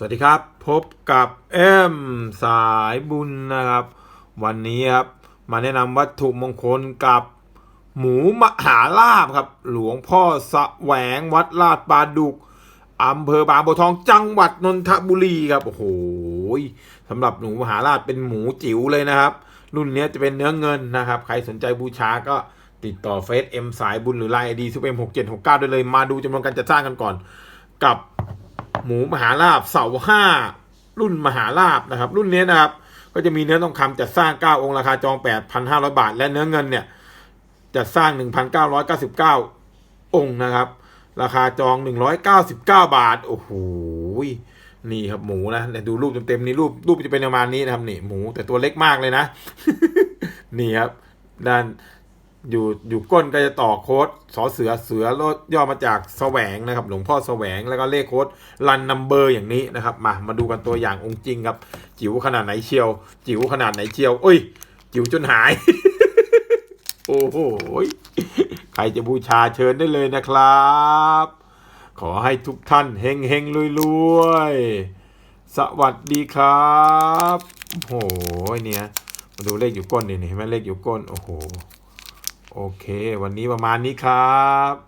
สวัสดีครับ พบกับเอ็มสายบุญนะครับ วันนี้ครับมาแนะนำวัตถุมงคลกับหมูมหาลาบครับ หลวงพ่อสะแหวงวัดลาดปลาดุกอำเภอบางบัวทองจังหวัดนนทบุรีครับโอ้โหสำหรับหนูมหาลาบเป็นหมูจิ๋วเลยนะครับ รุ่นนี้จะเป็นเนื้อเงินนะครับ ใครสนใจบูชาก็ติดต่อเฟซเอ็มสายบุญหรือไลน์ไอดีซูเอ็มหกเจ็ดหกเก้าได้เลยมาดูจำนวนการจัดสร้างกันก่อน กับ หมูมหาลาบเสาห้ารุ่นมหาลาบนะครับ รุ่นนี้นะครับ ก็จะมีเนื้อทองคำจัดสร้าง 9 องค์ราคาจอง 8,500 บาท และเนื้อเงินเนี่ยจัดสร้าง 1,999 องค์นะครับ ราคาจอง 199 บาท โอ้โหนี่ครับหมูนะเดี๋ยวดูรูปเต็มๆนี่รูปรูปจะเป็นประมาณนี้นะครับนี่หมูแต่ตัวเล็กมากเลยนะ นี่ครับด้าน อยู่อยู่ก้นก็จะต่อโค้ดสอเสือเสือลดย่อมาจากแสวงนะครับ หลวงพ่อแสวงแล้วก็เลขโค้ดรันนัมเบอร์อย่างนี้นะครับ มามาดูกันตัวอย่างองค์จริงครับ จิ๋วขนาดไหนเชียว จิ๋วขนาดไหนเชียวเอ้ย จิ๋วจนหาย โอ้โหใครจะบูชาเชิญได้เลยนะครับ ขอให้ทุกท่านเฮงเฮงรวยรวยสวัสดีครับโอ้โหเนี่ยมาดูเลขอยู่ก้นนี่เห็นไหมเลขอยู่ก้นโอ้โห โอเค วันนี้ประมาณนี้ครับ